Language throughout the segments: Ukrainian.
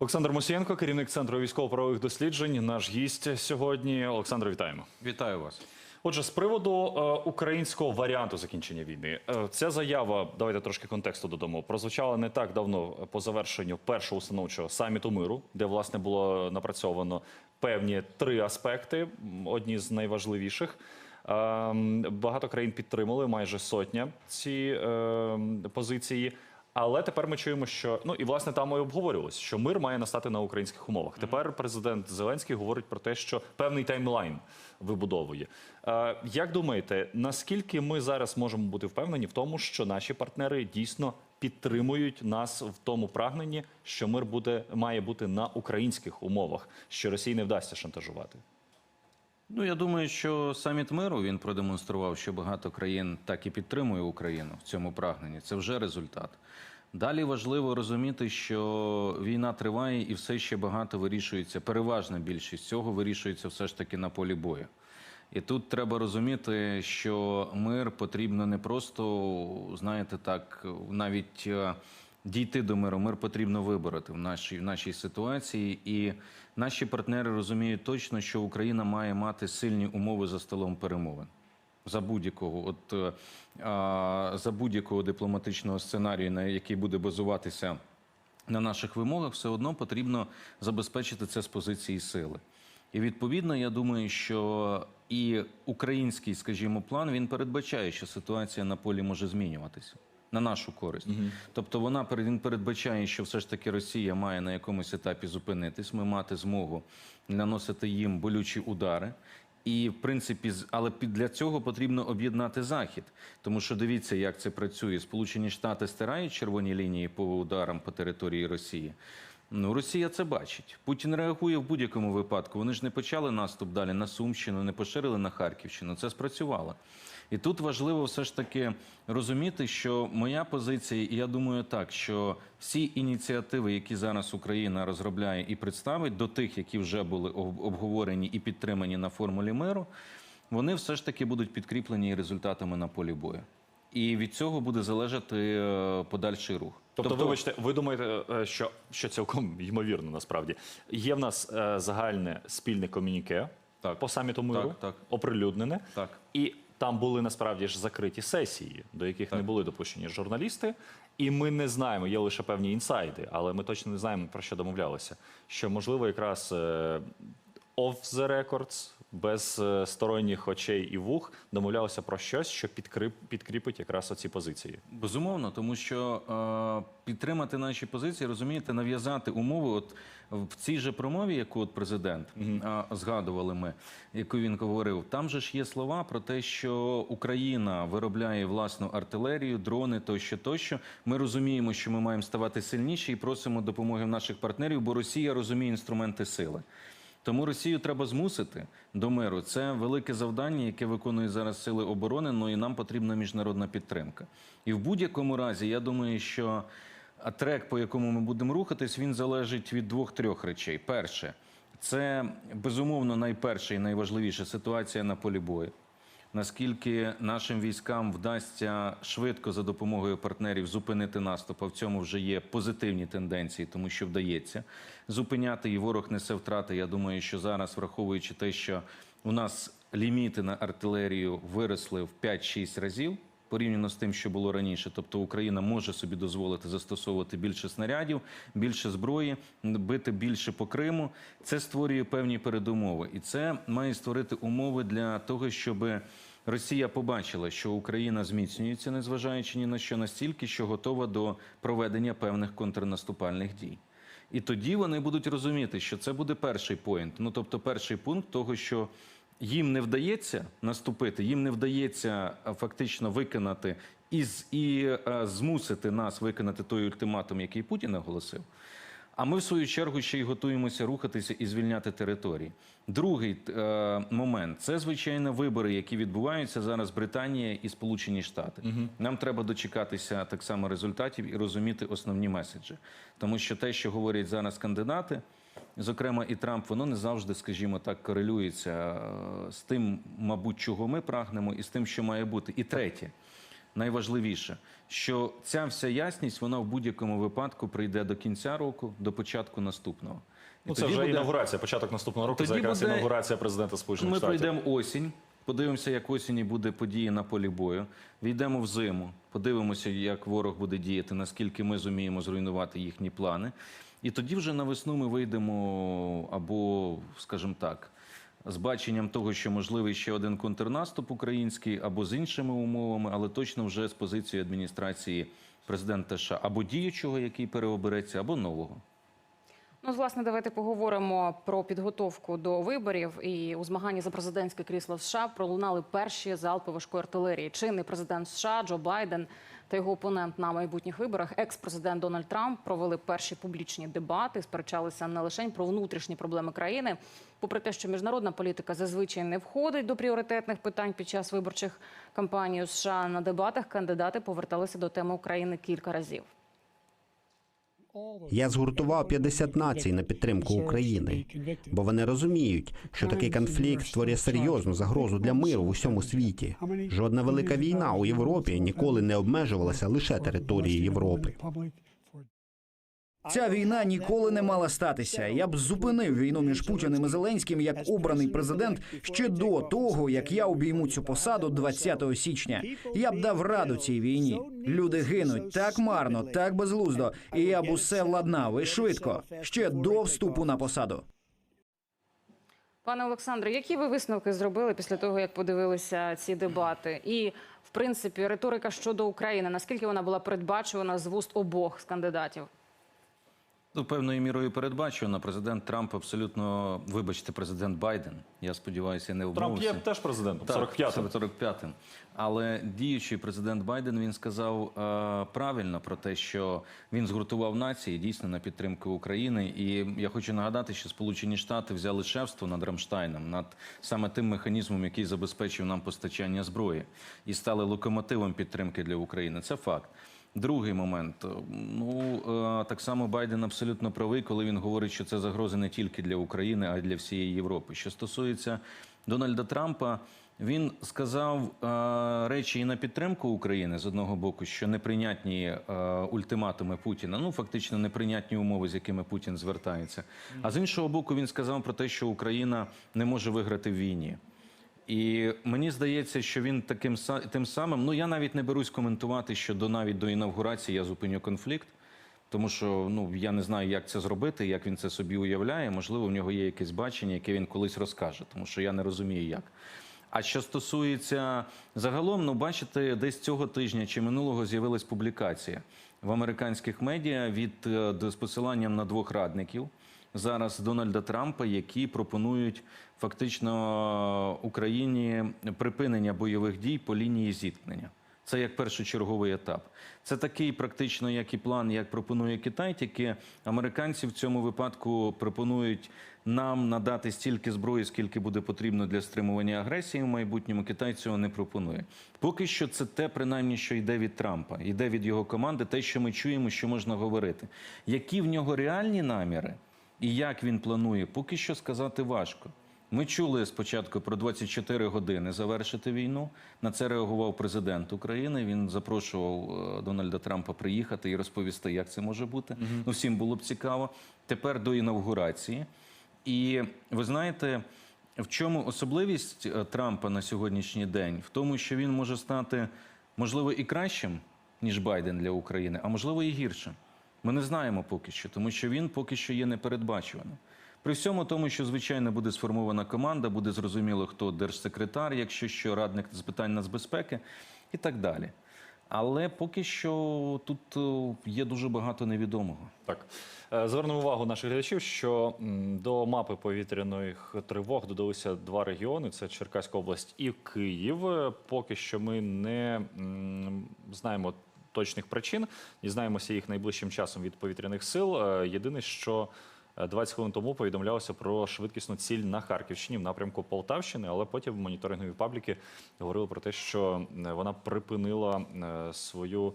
Олександр Мусієнко, керівник центру військово-правових досліджень. Наш гість сьогодні. Олександр, вітаємо. Вітаю вас. Отже, з приводу е, українського варіанту закінчення війни, е, ця заява, давайте трошки контексту додамо, прозвучала не так давно по завершенню першого установчого саміту миру, де власне було напрацьовано певні три аспекти, одні з найважливіших. Е, Багато країн підтримали, майже сотня ці е, позиції. Але тепер ми чуємо, що ну і власне там і обговорювалося, що мир має настати на українських умовах. Тепер президент Зеленський говорить про те, що певний таймлайн вибудовує. Е, як думаєте, наскільки ми зараз можемо бути впевнені в тому, що наші партнери дійсно підтримують нас в тому прагненні, що мир буде має бути на українських умовах, що Росії не вдасться шантажувати? Ну я думаю, що саміт миру він продемонстрував, що багато країн так і підтримує Україну в цьому прагненні. Це вже результат. Далі важливо розуміти, що війна триває і все ще багато вирішується. Переважна більшість цього вирішується все ж таки на полі бою. І тут треба розуміти, що мир потрібно не просто, знаєте, так, навіть е, дійти до миру. Мир потрібно вибороти в нашій, в нашій ситуації. І наші партнери розуміють точно, що Україна має мати сильні умови за столом перемовин. За будь-якого, от е, а, за будь-якого дипломатичного сценарію, на який буде базуватися на наших вимогах, все одно потрібно забезпечити це з позиції сили. І відповідно, я думаю, що і український, скажімо, план він передбачає, що ситуація на полі може змінюватися на нашу користь. Тобто, вона він передбачає, що все ж таки Росія має на якомусь етапі зупинитись, ми мати змогу наносити їм болючі удари. І в принципі, але для цього потрібно об'єднати захід, тому що дивіться, як це працює. Сполучені Штати стирають червоні лінії по ударам по території Росії. Ну, Росія це бачить. Путін реагує в будь-якому випадку. Вони ж не почали наступ далі на Сумщину, не поширили на Харківщину. Це спрацювало. І тут важливо все ж таки розуміти, що моя позиція, і я думаю так, що всі ініціативи, які зараз Україна розробляє і представить до тих, які вже були обговорені і підтримані на формулі миру, вони все ж таки будуть підкріплені результатами на полі бою. І від цього буде залежати е, подальший рух. Тобто, вибачте, ви думаєте, е, що, що цілком ймовірно насправді є в нас е, загальне спільне комюніке Так. по саміту миру, Так, так. оприлюднене, Так. і там були насправді ж закриті сесії, до яких не були допущені журналісти. І ми не знаємо, є лише певні інсайди, але ми точно не знаємо про що домовлялися. Що можливо, якраз е, off the records, без е, сторонніх очей і вух, домовлялися про щось, що підкріп, підкріпить якраз оці позиції. Безумовно, тому що е, підтримати наші позиції, розумієте, нав'язати умови. От в цій же промові, яку от президент е, згадували ми, яку він говорив, там же ж є слова про те, що Україна виробляє власну артилерію, дрони тощо, тощо. Ми розуміємо, що ми маємо ставати сильніші і просимо допомоги в наших партнерів, бо Росія розуміє інструменти сили. Тому Росію треба змусити до миру. Це велике завдання, яке виконують зараз сили оборони. Ну і нам потрібна міжнародна підтримка. І в будь-якому разі, я думаю, що трек, по якому ми будемо рухатись, він залежить від двох-трьох речей. Перше, це безумовно найперше і найважливіше ситуація на полі бою. Наскільки нашим військам вдасться швидко за допомогою партнерів зупинити наступ, а в цьому вже є позитивні тенденції, тому що вдається зупиняти і ворог несе втрати. Я думаю, що зараз, враховуючи те, що у нас ліміти на артилерію виросли в 5-6 разів. Порівняно з тим, що було раніше, тобто Україна може собі дозволити застосовувати більше снарядів, більше зброї, бити більше по Криму. Це створює певні передумови, і це має створити умови для того, щоб Росія побачила, що Україна зміцнюється, незважаючи ні на що настільки, що готова до проведення певних контрнаступальних дій. І тоді вони будуть розуміти, що це буде перший поінт. Ну тобто, перший пункт того, що їм не вдається наступити, їм не вдається фактично виконати і, з- і а, змусити нас виконати той ультиматум, який Путін оголосив. А ми, в свою чергу, ще й готуємося рухатися і звільняти території. Другий е, момент це звичайно вибори, які відбуваються зараз Британія і Сполучені Штати. Нам треба дочекатися так само результатів і розуміти основні меседжі, тому що те, що говорять зараз кандидати, зокрема і Трамп, воно не завжди, скажімо так, корелюється е, з тим, мабуть, чого ми прагнемо, і з тим, що має бути. І третє. найважливіше, що ця вся ясність вона в будь-якому випадку прийде до кінця року, до початку наступного. І Ну, це вже буде- інаугурація, початок наступного року. Тоді це якраз буде- інаугурація президента Сполучених ми Штатів. пройдемо осінь, подивимося, як осінні буде події на полі бою. Війдемо в зиму, подивимося, як ворог буде діяти, наскільки ми зуміємо зруйнувати їхні плани. І тоді вже на весну ми вийдемо або, скажімо так, з баченням того, що можливий ще один контрнаступ український, або з іншими умовами, але точно вже з позицією адміністрації президента США або діючого, який переобереться, або нового. Ну, власне, давайте поговоримо про підготовку до виборів. І у змаганні за президентське крісло США пролунали перші залпи важкої артилерії. Чинний президент США Джо Байден та його опонент на майбутніх виборах, екс-президент Дональд Трамп, провели перші публічні дебати, сперечалися не лише про внутрішні проблеми країни. Попри те, що міжнародна політика зазвичай не входить до пріоритетних питань під час виборчих кампаній у США, на дебатах кандидати поверталися до теми України кілька разів. Я згуртував 50 націй на підтримку України, бо вони розуміють, що такий конфлікт створює серйозну загрозу для миру в усьому світі. Жодна велика війна у Європі ніколи не обмежувалася лише територією Європи. Ця війна ніколи не мала статися. Я б зупинив війну між Путіним і Зеленським як обраний президент ще до того, як я обійму цю посаду 20 січня. Я б дав раду цій війні. Люди гинуть так марно, так безглуздо, і я б усе владнав і швидко ще до вступу на посаду. Пане Олександре, які ви висновки зробили після того, як подивилися ці дебати? І, в принципі, риторика щодо України, наскільки вона була передбачувана з вуст обох з кандидатів? Ну, певною мірою передбачено. Президент Трамп абсолютно, вибачте, президент Байден. Я сподіваюся, не Трамп є теж президентом, 45-м. 45-м. Але діючий президент Байден він сказав е, правильно про те, що він згуртував нації дійсно на підтримку України. І я хочу нагадати, що Сполучені Штати взяли шефство над Рамштайном, над саме тим механізмом, який забезпечив нам постачання зброї, і стали локомотивом підтримки для України. Це факт. Другий момент. Ну е, так само Байден абсолютно правий, коли він говорить, що це загрози не тільки для України, а й для всієї Європи. Що стосується Дональда Трампа, він сказав е, речі і на підтримку України з одного боку, що неприйнятні е, ультиматуми Путіна, ну фактично неприйнятні умови, з якими Путін звертається. А з іншого боку, він сказав про те, що Україна не може виграти в війні. І мені здається, що він таким тим самим. Ну я навіть не берусь коментувати, що до навіть до інавгурації я зупиню конфлікт, тому що ну я не знаю, як це зробити, як він це собі уявляє. Можливо, в нього є якесь бачення, яке він колись розкаже, тому що я не розумію, як. А що стосується загалом, ну бачите, десь цього тижня чи минулого з'явилась публікація в американських медіа від е, з посиланням на двох радників зараз Дональда Трампа, які пропонують фактично Україні припинення бойових дій по лінії зіткнення. Це як першочерговий етап. Це такий практично, як і план, як пропонує Китай, тільки американці в цьому випадку пропонують нам надати стільки зброї, скільки буде потрібно для стримування агресії в майбутньому. Китай цього не пропонує. Поки що це те, принаймні, що йде від Трампа, йде від його команди, те, що ми чуємо, що можна говорити. Які в нього реальні наміри і як він планує, поки що сказати важко. Ми чули спочатку про 24 години завершити війну. На це реагував президент України. Він запрошував е, Дональда Трампа приїхати і розповісти, як це може бути. Ну всім було б цікаво. Тепер до інавгурації. І ви знаєте, в чому особливість е, Трампа на сьогоднішній день? В тому, що він може стати можливо і кращим, ніж Байден для України, а можливо і гіршим. Ми не знаємо поки що, тому що він поки що є непередбачуваним. При всьому тому, що звичайно буде сформована команда, буде зрозуміло, хто держсекретар, якщо що, радник з питань нацбезпеки і так далі. Але поки що тут е, є дуже багато невідомого. Так, Е, звернемо увагу наших глядачів, що до мапи повітряних тривог додалися два регіони: це Черкаська область і Київ. Е, Поки що ми не знаємо точних причин, дізнаємося їх найближчим часом від повітряних сил. Е, Єдине, що е, 20 хвилин тому повідомлялося про швидкісну ціль на Харківщині в напрямку Полтавщини, але потім моніторингові пабліки говорили про те, що е, вона припинила е, свою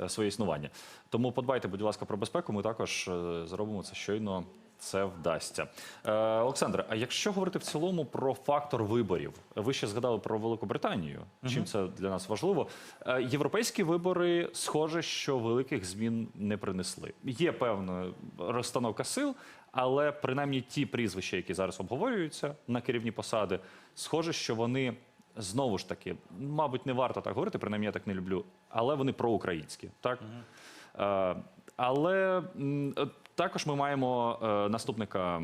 е, своє існування. Тому подбайте, будь ласка, про безпеку. Ми також е, зробимо це щойно це вдасться. Е, Олександре, а якщо говорити в цілому про фактор виборів, ви ще згадали про Велику Британію. Чим це для нас важливо? Е, європейські вибори, схоже, що великих змін не принесли. Є певна розстановка сил, але принаймні ті прізвища, які зараз обговорюються на керівні посади, схоже, що вони знову ж таки, мабуть, не варто так говорити, принаймні я так не люблю, але вони проукраїнські. Так? Е, але також ми маємо е, наступника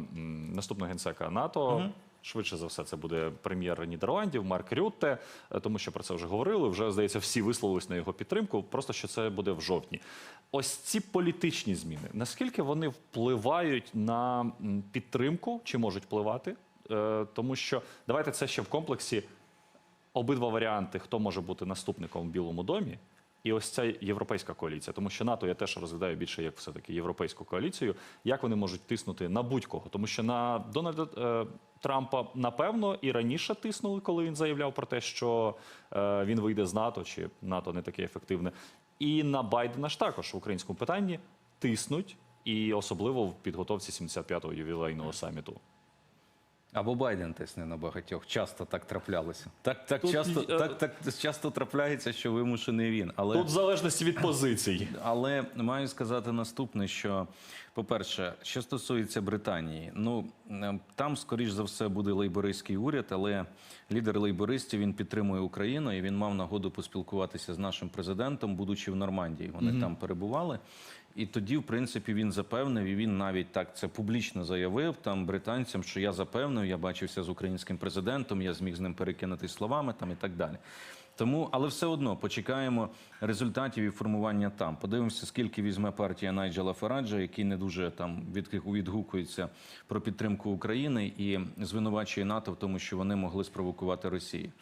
наступного генсека НАТО. Швидше за все, це буде прем'єр Нідерландів Марк Рютте, е, тому що про це вже говорили. Вже здається, всі висловились на його підтримку. Просто що це буде в жовтні. Ось ці політичні зміни. Наскільки вони впливають на підтримку, чи можуть впливати? Е, Тому що давайте це ще в комплексі обидва варіанти, хто може бути наступником в Білому домі, і ось ця європейська коаліція. Тому що НАТО я теж розглядаю більше як все-таки європейську коаліцію. Як вони можуть тиснути на будь-кого? Тому що на Дональда е, Трампа напевно і раніше тиснули, коли він заявляв про те, що е, він вийде з НАТО, чи НАТО не таке ефективне. І на Байдена ж також в українському питанні тиснуть, і особливо в підготовці 75-го ювілейного саміту. Або Байден тисне на багатьох. Часто так траплялося. Так, так, Тут, часто, е, так, так часто трапляється, що вимушений він. Але... Тут в залежності від позицій. Але маю сказати наступне: що, по-перше, що стосується Британії, ну е, там, скоріш за все, буде лейбористський уряд, але лідер лейбористів він підтримує Україну і він мав нагоду поспілкуватися з нашим президентом, будучи в Нормандії. Вони там перебували. І тоді, в принципі, він запевнив, і він навіть так це публічно заявив там британцям, що я запевнив, я бачився з українським президентом, я зміг з ним перекинутись словами там і так далі. Тому, але все одно почекаємо результатів і формування там. Подивимося, скільки візьме партія Найджела Фараджа, який не дуже там відгук- відгукується про підтримку України і звинувачує НАТО в тому, що вони могли спровокувати Росію.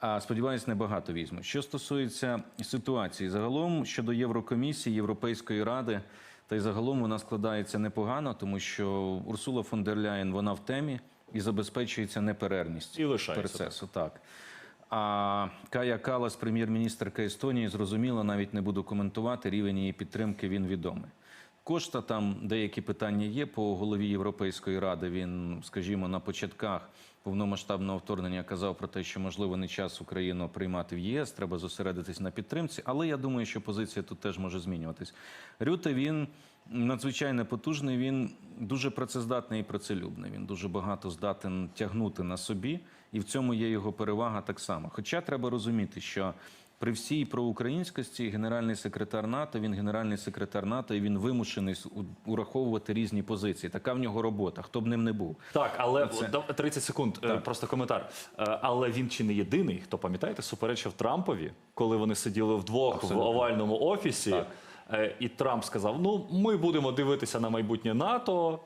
А сподіваюсь, небагато візьме. Що стосується ситуації, загалом щодо Єврокомісії, Європейської ради, та й загалом вона складається непогано, тому що Урсула фон дер Ляєн вона в темі і забезпечується неперервність І процесу. Так. А Кая Калас, прем'єр-міністрка Естонії, зрозуміла, навіть не буду коментувати. Рівень її підтримки він відомий. Кошта там деякі питання є по голові Європейської ради. Він, скажімо, на початках повномасштабного вторгнення казав про те, що можливо не час Україну приймати в ЄС, треба зосередитись на підтримці. Але я думаю, що позиція тут теж може змінюватись. Рюте він надзвичайно потужний. Він дуже працездатний і працелюбний. Він дуже багато здатен тягнути на собі, і в цьому є його перевага так само. Хоча треба розуміти, що при всій проукраїнськості генеральний секретар НАТО, він генеральний секретар НАТО, і він вимушений ураховувати різні позиції. Така в нього робота, хто б ним не був. Так, але Це- 30 секунд, е, просто коментар. Е, Але він чи не єдиний, хто пам'ятаєте, суперечив Трампові, коли вони сиділи вдвох Абсолютно. в овальному офісі, Так. е, і Трамп сказав: Ну, ми будемо дивитися на майбутнє НАТО.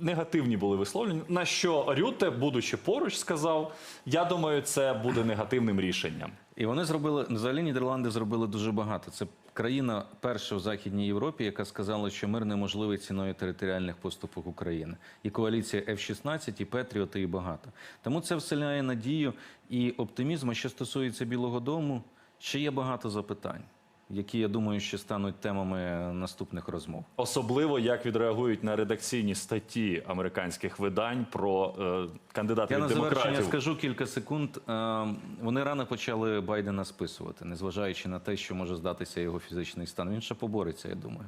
Негативні були висловлення. На що Рюте, будучи поруч, сказав: Я думаю, це буде негативним рішенням. І вони зробили взагалі Нідерланди зробили дуже багато. Це країна перша в Західній Європі, яка сказала, що мир неможливий ціною територіальних поступок України. І коаліція F-16, і Петріоти, і багато. Тому це вселяє надію і оптимізм. А що стосується Білого Дому, ще є багато запитань, які я думаю, ще стануть темами наступних розмов. Особливо як відреагують на редакційні статті американських видань про е, кандидатів Я від на завершення скажу кілька секунд. Е, Вони рано почали Байдена списувати, незважаючи на те, що може здатися його фізичний стан. Він ще побореться, я думаю.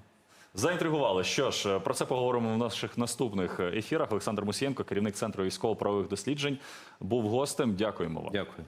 Заінтригували. Що ж, про це поговоримо в наших наступних ефірах. Олександр Мусієнко, керівник центру військово-правових досліджень, був гостем. Дякуємо вам. Дякую.